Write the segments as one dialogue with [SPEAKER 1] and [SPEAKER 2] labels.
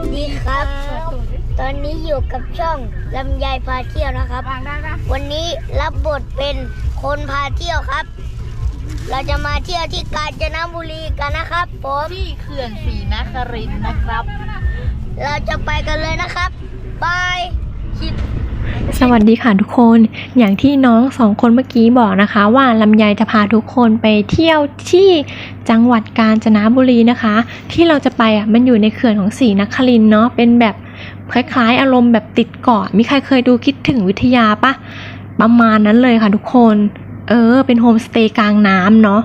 [SPEAKER 1] สดีครับ ตอนนี้อยู่กับช่องลำไยพาเที่ยวนะครับ
[SPEAKER 2] วางได้ปะ
[SPEAKER 1] วันนี้รับบทเป็นคนพาเที่ยวครับ เราจะมาเที่ยวที่กาญจนบุรีกันนะครับผม
[SPEAKER 2] ที่เขื่อนศรีนครินทร์นะครับ
[SPEAKER 1] เราจะไปกันเลยนะครับบายคิด
[SPEAKER 3] สวัสดีค่ะทุกคนอย่างที่น้องสองคนเมื่อกี้บอกนะคะว่าลำไยจะพาทุกคนไปเที่ยวที่จังหวัดกาญจนบุรีนะคะ ที่เราจะไปอะมันอยู่ในเขื่อนของศรีนครินเนาะเป็นแบบคล้ายๆ อารมณ์แบบติดเกาะมีใครเคยดูคิดถึงวิทยาปะประมาณนั้นเลยค่ะทุกคน เออ เป็นโฮมสเตย์กลางน้ำเนาะ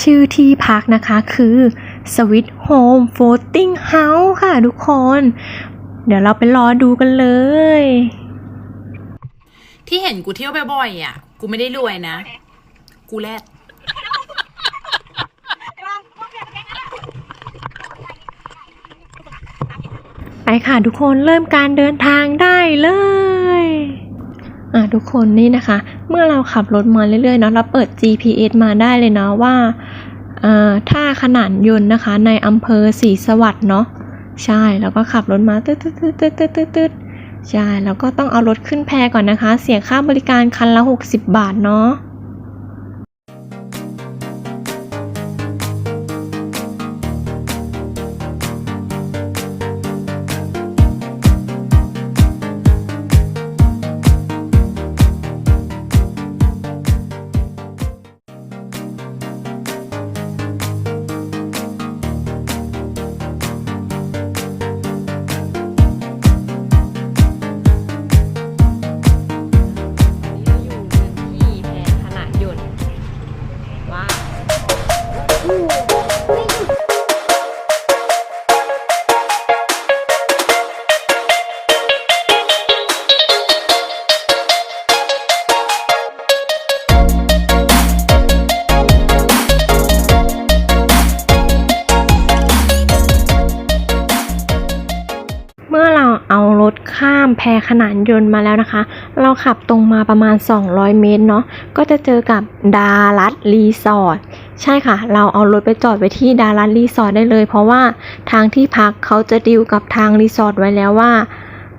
[SPEAKER 3] ชื่อที่พักนะคะคือ Sweet Home Floating House ค่ะทุกคน เดี๋ยวเราไปรอดูกันเลย
[SPEAKER 4] ที่เห็นกูเที่ยวบ่อยๆอะ กูไม่ได้รวยนะ กูแลด
[SPEAKER 3] ไปค่ะทุกคนเริ่มการเดินทางได้เลยอะทุกคนนี่นะคะ เมื่อเราขับรถมาเรื่อยๆเนาะเราเปิด GPS มาได้เลยเนาะว่าอ่อท่าขนานยนต์นะคะ ในอำเภอศรีสวัสดิ์เนาะใช่แล้วก็ขับรถมาตึ๊ดตึ๊ดตึ๊ดตึ๊ดตึ๊ดตึ๊ดด ใช่ แล้วก็ต้องเอารถขึ้นแพก่อนนะคะ เสียค่าบริการคันละ 60 บาทเนาะ ข้ามแพขนานยนต์มาแล้วนะคะ เราขับตรงมาประมาณ 200 เมตรเนาะก็จะเจอกับดารัตรีสอร์ทใช่ค่ะ เราเอารถไปจอดไว้ที่ดารัตรีสอร์ทได้เลย เพราะว่าทางที่พักเขาจะดีลกับทางรีสอร์ทไว้แล้วว่า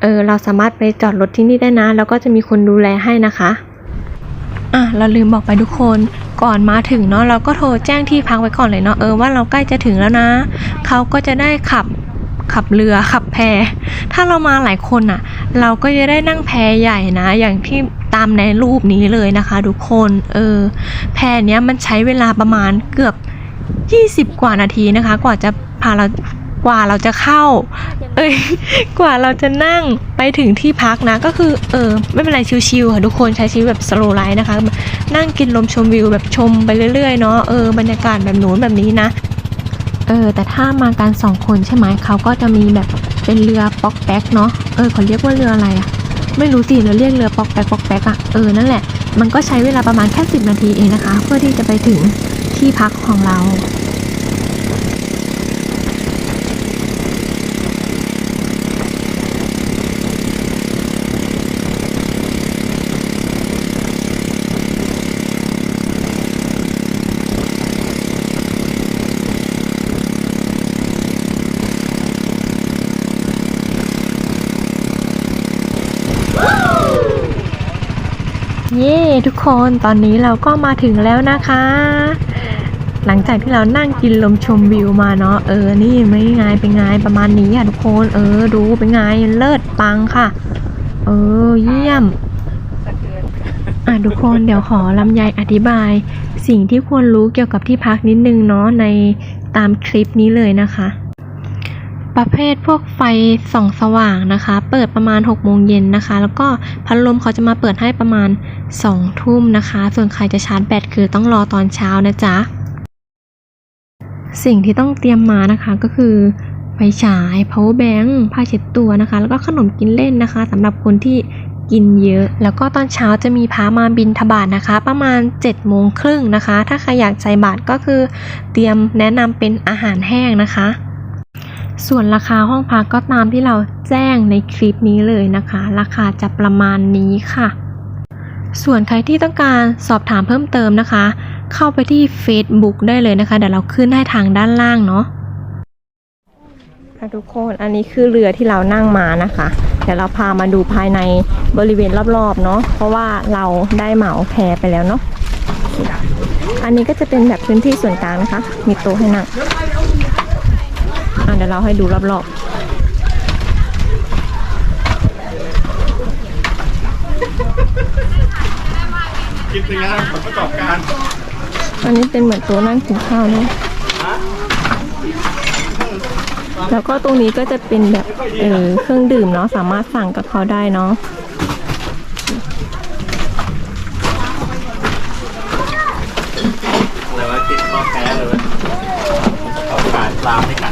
[SPEAKER 3] เออเราสามารถไปจอดรถที่นี่ได้นะ แล้วก็จะมีคนดูแลให้นะคะอะเราลืมบอกไปทุกคนก่อนมาถึงเนาะเราก็โทรแจ้งที่พักไว้ก่อนเลยเนาะเออว่าเราใกล้จะถึงแล้วนะเขาก็จะได้ขับ ขับเรือขับแพ ถ้าเรามาหลายคนอะ เราก็จะได้นั่งแพใหญ่นะ อย่างที่ตามในรูปนี้เลยนะคะทุกคน เออ แพเนี้ยมันใช้เวลาประมาณเกือบ 20 กว่านาทีนะคะ กว่าจะพาเรากว่าเราจะเข้า เอ้ย กว่าเราจะนั่งไปถึงที่พักนะ ก็คือ เออ ไม่เป็นไรชิวๆค่ะทุกคนใช้ชีวิตแบบสโลไลฟ์นะคะ นั่งกินลมชมวิวแบบชมไปเรื่อยๆเนาะ เออ บรรยากาศแบบหนูนแบบนี้นะ เออแต่ถ้ามากันสองคนใช่ไหมเขาก็จะมีแบบเป็นเรือป๊อกแป๊กเนาะเออเขาเรียกว่าเรืออะไรอะไม่รู้สิเราเรียกเรือป๊อกแป๊กป๊อกแป๊กอะเออนั่นแหละมันก็ใช้เวลาประมาณแค่สิบนาทีเองนะคะ เพื่อที่จะไปถึงที่พักของเรา เย้ทุก คนตอนนี้เราก็มาถึงแล้วนะคะ หลังจากที่เรานั่งกินลมชมวิวมาเนาะเออนี่ไม่ไงเป็นไงประมาณนี้อะทุกคนเออดูเป็นไงเลิศปังค่ะ เออเยี่ยมอะทุกคนเดี๋ยวขอลำไยอธิบาย สิ่งที่ควรรู้เกี่ยวกับที่พักนิดนึงเนาะในตามคลิปนี้เลยนะคะ ประเภทพวกไฟส่องสว่างนะคะ เปิดประมาณ6โมงเย็นนะคะ แล้วก็พัดลมเขาจะมาเปิดให้ประมาณ2ทุ่มนะคะ ส่วนใครจะชาร์จแบตคือต้องรอตอนเช้านะจ๊ะ สิ่งที่ต้องเตรียมมานะคะก็คือไฟฉาย power bank ผ้าเช็ดตัวนะคะ แล้วก็ขนมกินเล่นนะคะสำหรับคนที่กินเยอะ แล้วก็ตอนเช้าจะมีพระมาบินทบาทนะคะ ประมาณ7โมงครึ่งนะคะ ถ้าใครอยากใส่บาตรก็คือเตรียมแนะนำเป็นอาหารแห้งนะคะ ส่วนราคาห้องพักก็ตามที่เราแจ้งในคลิปนี้เลยนะคะ ราคาจะประมาณนี้ค่ะ ส่วนใครที่ต้องการสอบถามเพิ่มเติมนะคะ เข้าไปที่ Facebook ได้เลยนะคะ เดี๋ยวเราขึ้นให้ทางด้านล่างเนาะ
[SPEAKER 5] ค่ะทุกคนอันนี้คือเรือที่เรานั่งมานะคะ เดี๋ยวเราพามาดูภายในบริเวณรอบๆเนาะเพราะว่าเราได้เหมาแพไปแล้วเนาะอันนี้ก็จะเป็นแบบพื้นที่ส่วนกลางนะคะ มีโต๊ะให้นั่ง ดี๋ยวเราให้ดูรอบๆ
[SPEAKER 6] กินเป็นไงผลประกอบการ
[SPEAKER 5] อันนี้เป็นเหมือนโต๊ะนั่งกินข้าวเนอะแล้วก็ตรงนี้ก็จะเป็นแบบเออเครื่องดื่มเนาะสามารถสั่งกับเขาได้เนาะ
[SPEAKER 6] อะไรวะติดรอบแพ้เลยวะประกอบการปลาไม่กัด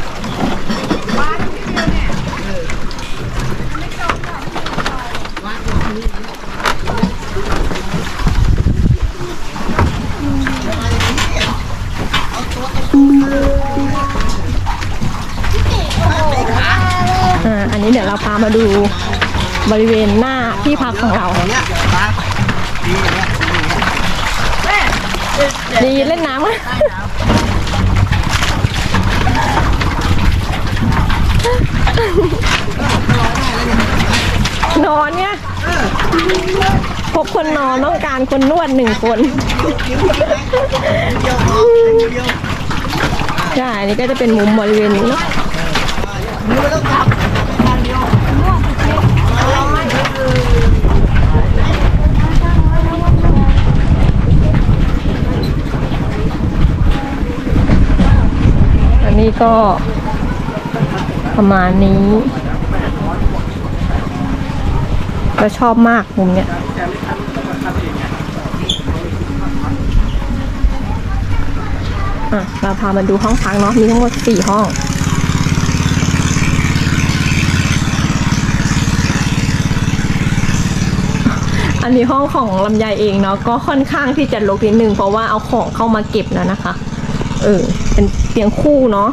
[SPEAKER 5] เราพามาดูบริเวณหน้าที่พักของเรา ดีเล่นน้ำไหมนอนเนี่ยพบคนนอนต้องการคนนวดหนึ่งคนใช่อันนี้ก็จะเป็นมุมบริเวณนี้เนาะอันนี้ก็ประมาณนี้ก็ชอบมากมุมเนี้ยเราพามาดูห้องพักเนาะ มีทั้งหมดสี่ห้อง อันนี้ห้องของลำไยเองเนาะ ก็ค่อนข้างที่จะรกนิดนึง เพราะว่าเอาของเข้ามาเก็บแล้วนะคะ เออ เป็นเตียงคู่เนาะ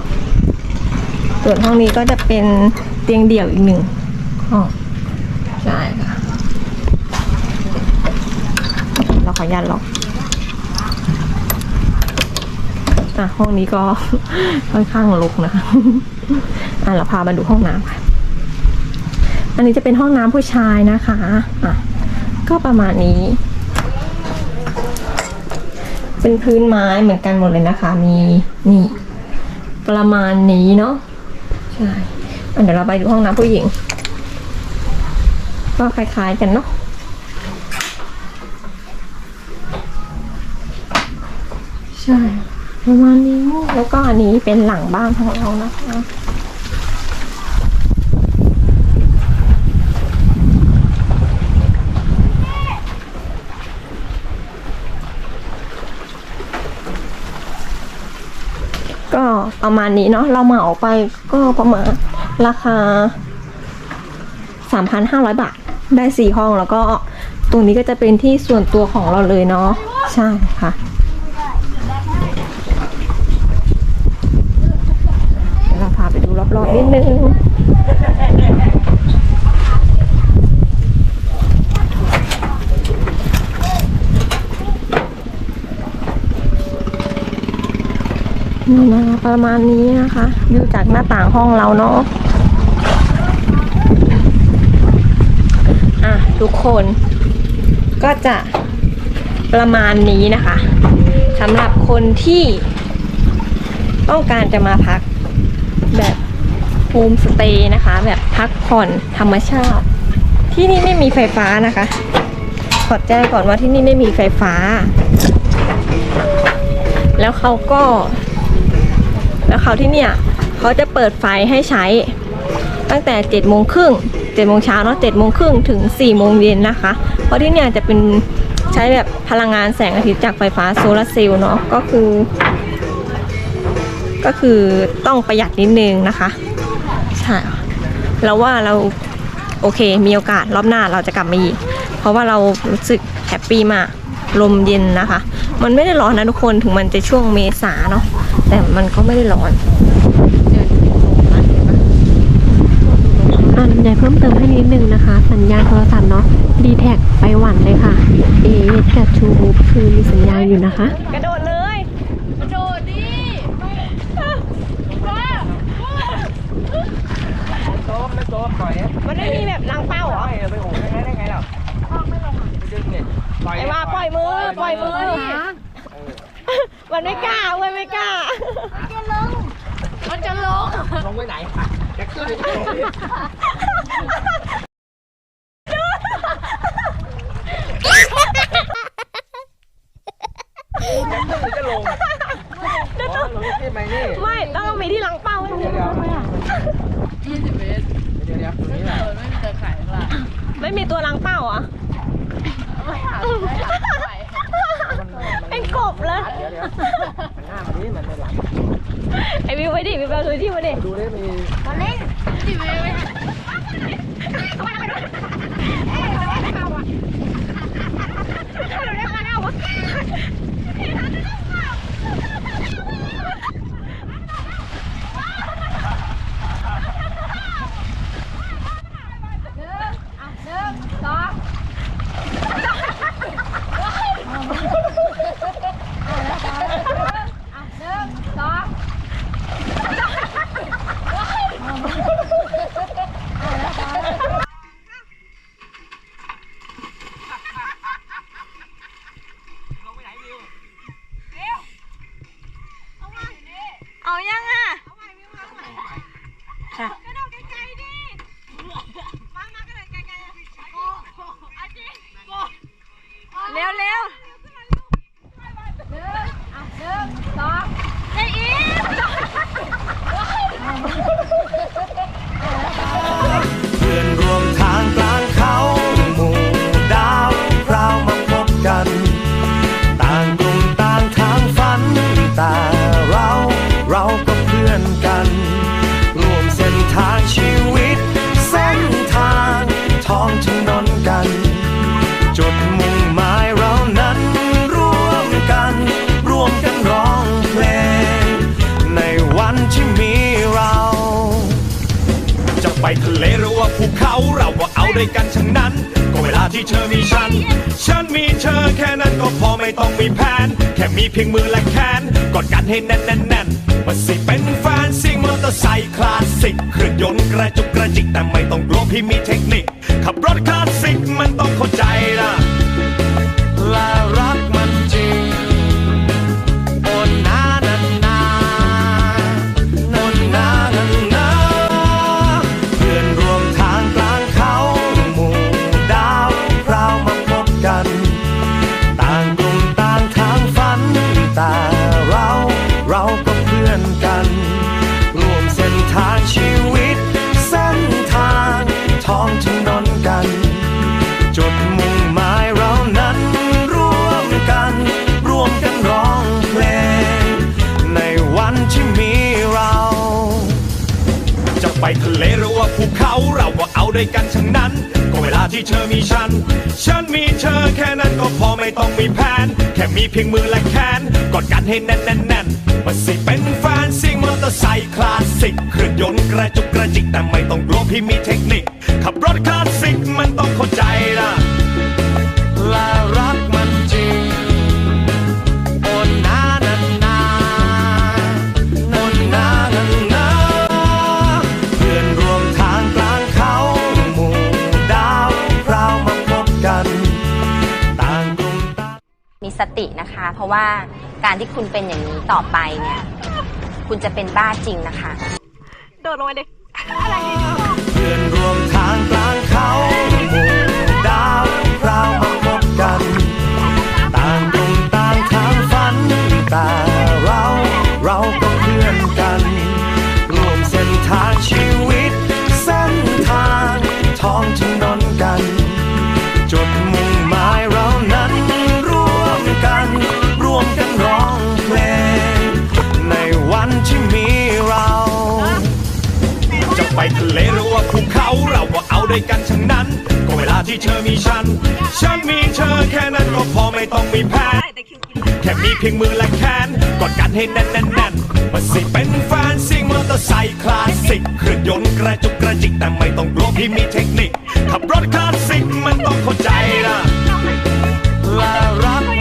[SPEAKER 5] ส่วนห้องนี้ก็จะเป็นเตียงเดี่ยวอีกหนึ่งห้องใช่ค่ะ เราขออนุญาตล็อกอะห้องนี้ก็ค่อนข้างรกนะคะอะเราพามาดูห้องน้ำค่ะ อันนี้จะเป็นห้องน้ำผู้ชายนะคะ อะ ก็ประมาณนี้ เป็นพื้นไม้เหมือนกันหมดเลยนะคะ มีนี่ ประมาณนี้เนาะใช่เดี๋ยวเราไปดูห้องน้ำผู้หญิง ก็คล้ายๆกันเนาะใช่ประมาณนี้แล้วก็อันนี้เป็นหลังบ้านของเรานะคะ ก็ ประมาณนี้เนาะเราเหมาไปก็ประมาณราคา 3,500 บาท ได้สี่ห้องแล้วก็ตรงนี้ก็จะเป็นที่ส่วนตัวของเราเลยเนาะใช่ค่ะ เดี๋ยวเราพาไปดูรอบๆนิดนึง นี่นะคะ ประมาณนี้นะคะดูจากหน้าต่างห้องเราเนาะอะทุกคนก็จะประมาณนี้นะคะสำหรับคนที่ต้องการจะมาพักแบบโฮมสเตย์นะคะ แบบพักผ่อนธรรมชาติ ที่นี่ไม่มีไฟฟ้านะคะ ขอแจ้งก่อนว่าที่นี่ไม่มีไฟฟ้า แล้วเขาก็ แล้วเขาที่เนี่ยเขาจะเปิดไฟให้ใช้ ตั้งแต่7จ็ดโมงครึ่งเจ็ดโมงเช้าเนาะเจ็ดโมงครึ่งถึง4ี่โมงเย็นนะคะ เพราะที่เนี่ยจะเป็นใช้แบบพลังงานแสงอาทิตย์จากไฟฟ้าโซลาร์เซลล์เนาะก็คือ ก็คือต้องประหยัดนิดนึงนะคะใช่แล้วว่าเราโอเคมีโอกาสรอบหน้าเราจะกลับมาอีก เพราะว่าเรารู้สึกแฮปปี้มากลมเย็นนะคะ มันไม่ได้ร้อนนะทุกคนถึงมันจะช่วงเมษาเนาะ แต่มันก็ไม่ได้ร้อนอ่านใจเพิ่มเติมให้นิดนึงนะคะ สัญญาณโทรศัพท์เนาะดีแท็ไปหวันเลยค่ะ เอกับทูบูคือมีสัญญาณอยู่นะคะ กระโดดเลย
[SPEAKER 2] กระโดดดิว้า
[SPEAKER 7] บไม่จบปล่อย
[SPEAKER 3] มันไม่มีแบบล้างเป้าเหรอ
[SPEAKER 7] ไม่ไปโอ้ยได้ไงล่ะไม่ลงไปดึงเนี่ยปล่อย
[SPEAKER 3] ไอ้ว่าปล่อยมือปล่อยมือ มันไม่กล้าเว้ยไม่กล้า
[SPEAKER 2] มันจะลง
[SPEAKER 7] ลงไว้ไหนจะขึ้นไปลงจะขึ้นหรือจะลงอ๋อลงที่ไปนี่
[SPEAKER 3] ไม่ต้องมีที่ล้างเป้าไว้
[SPEAKER 7] เดี๋ยวเดี๋ยว
[SPEAKER 2] 20เมตร
[SPEAKER 7] เดี๋ยวเดี๋ยวตรงนี้แหละ
[SPEAKER 2] เออไม่มีตะข่ายข้างล่าง
[SPEAKER 3] ไม่มีตัวล้างเป้าเหรอะ
[SPEAKER 2] ไม่หาไม่หาตะข่าย
[SPEAKER 3] เป็นกบเลย
[SPEAKER 7] เดี๋ยวเดี๋ยวมันหน้ามันนี้มันไม่หลัง
[SPEAKER 3] ไอวิวไปดิวิวไปดูที่มาดิ
[SPEAKER 7] ดูได้มี
[SPEAKER 2] ที่เมตรไม่หา
[SPEAKER 3] เด้
[SPEAKER 8] วยกันทั้งนั้น ก็เวลาที่เธอมีฉัน ฉันมีเธอแค่นั้นก็พอไม่ต้องมีแผน แค่มีเพียงมือและแขนกอดกันให้แน่นแน่นแน่นว่าสิเป็นแฟนซิ่งมอเตอร์ไซค์คลาสสิกเครื่องยนต์กระจุกกระจิกแต่ไม่ต้องกลัวพี่มีเทคนิค ขับรถคลาสสิกมันต้องเข้าใจนะ ทะเลหรือว่าภูเขาเราก็เอาด้วยกันทั้งนั้น ก็เวลาที่เธอมีฉัน ฉันมีเธอแค่นั้นก็พอไม่ต้องมีแผน แค่มีเพียงมือและแขนกอดกันให้แน่นแน่นแน่นว่าสิเป็นแฟนซิ่งมอเตอร์ไซค์คลาสสิกเครื่องยนต์กระจุกกระจิกแต่ไม่ต้องกลัวพี่มีเทคนิค ขับรถคลาสสิกมันต้องเข้าใจนะและ ติ
[SPEAKER 9] นะคะ เพราะว่าการที่คุณเป็นอย่างนี้ต่อไปเนี่ย คุณจะเป็นบ้าจริงนะคะ
[SPEAKER 3] โดดลงไปดิ
[SPEAKER 8] เพื่อนร่วมทางกลางเขา ก็เอาด้วยกันทั้งนั้น ก็เวลาที่เธอมีฉัน ฉันมีเธอแค่นั้นก็พอไม่ต้องมีแผนแค่มีเพียงมือและแขนกอดกันให้แน่นแน่นแน่นว่าสิเป็นแฟนซิ่งมอเตอร์ไซค์คลาสสิกเครื่องยนต์กระจุกกระจิกแต่ไม่ต้องกลัวพี่มีเทคนิคขับรถคลาสสิกมันต้องเข้าใจนะและรัก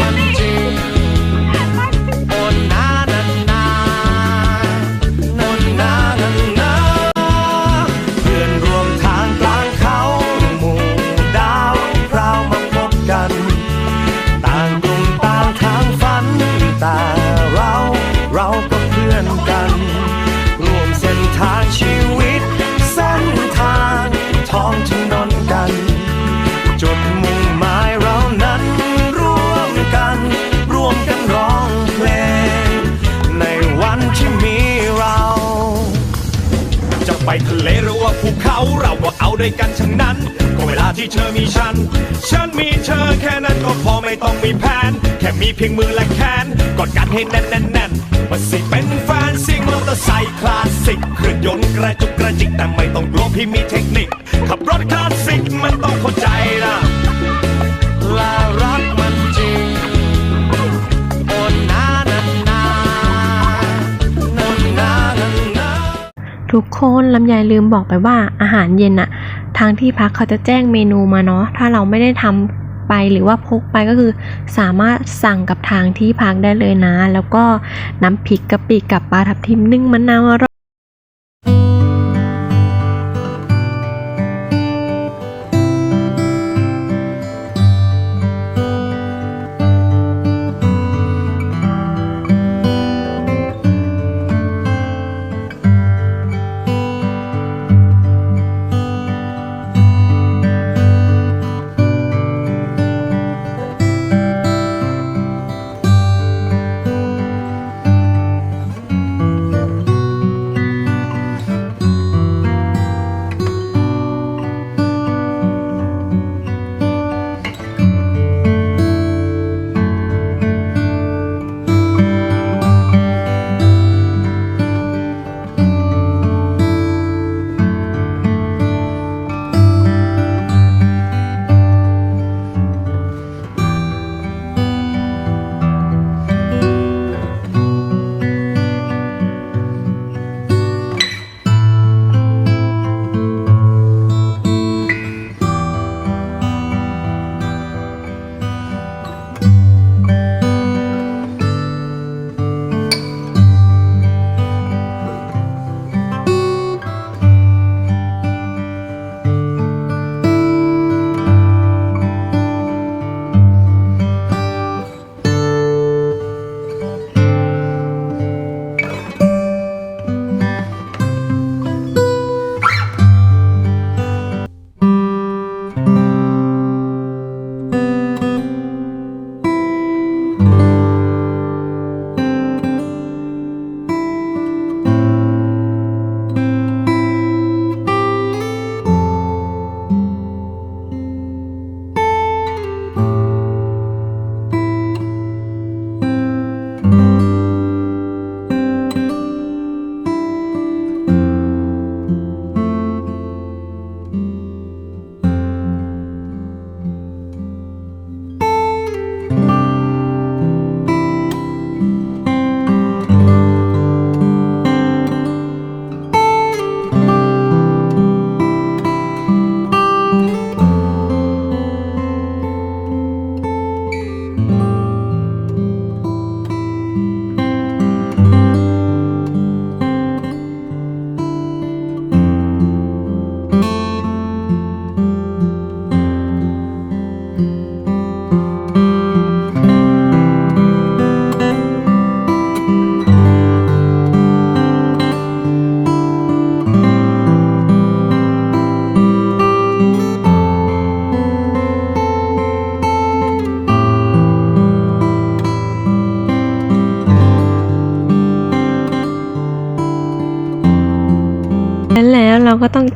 [SPEAKER 8] ด้วยกันทั้งนั้น ก็เวลาที่เธอมีฉัน ฉันมีเธอแค่นั้นก็พอไม่ต้องมีแผน แค่มีเพียงมือและแขนกอดกันให้แน่นแน่นแน่นมาสิเป็นแฟนซิ่งมอเตอร์ไซค์คลาสสิกเครื่องยนต์กระจุกกระจิกแต่ไม่ต้องกลัวพี่มีเทคนิคขับรถคลาสสิกมันต้องเข้าใจนะและ
[SPEAKER 3] ทุกคนลำไยลืมบอกไปว่าอาหารเย็นอะทางที่พักเขาจะแจ้งเมนูมาเนาะถ้าเราไม่ได้ทำไปหรือว่าพกไปก็คือ สามารถสั่งกับทางที่พักได้เลยนะ แล้วก็น้ำพริกกะปิกับปลาทับทิมนึ่งมะนาว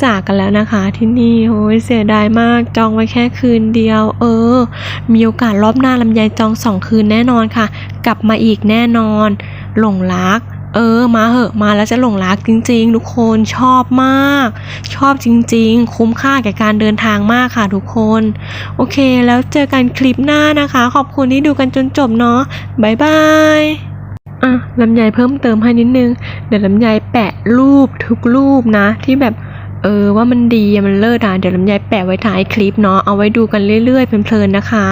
[SPEAKER 3] จากกันแล้วนะคะที่นี่โอ้ยเสียดายมากจองไว้แค่คืนเดียว เออ มีโอกาสรอบหน้าลำไยจองสองคืนแน่นอนค่ะ กลับมาอีกแน่นอน หลงรัก เออ มาเหอะมาแล้วจะหลงรักจริง ๆ ทุกคนชอบมาก ชอบจริง ๆ คุ้มค่าแก่การเดินทางมากค่ะทุกคน โอเค แล้วเจอกันคลิปหน้านะคะ ขอบคุณที่ดูกันจนจบเนาะบายบายอะลำไยเพิ่มเติมให้นิดนึง เดี๋ยวลำไยแปะรูปทุกรูปนะ ที่แบบ เออว่ามันดีมันเลิศอะเดี๋ยวลำไยแปะไว้ท้ายคลิปเนาะเอาไว้ดูกันเรื่อยๆเพลินๆนะคะ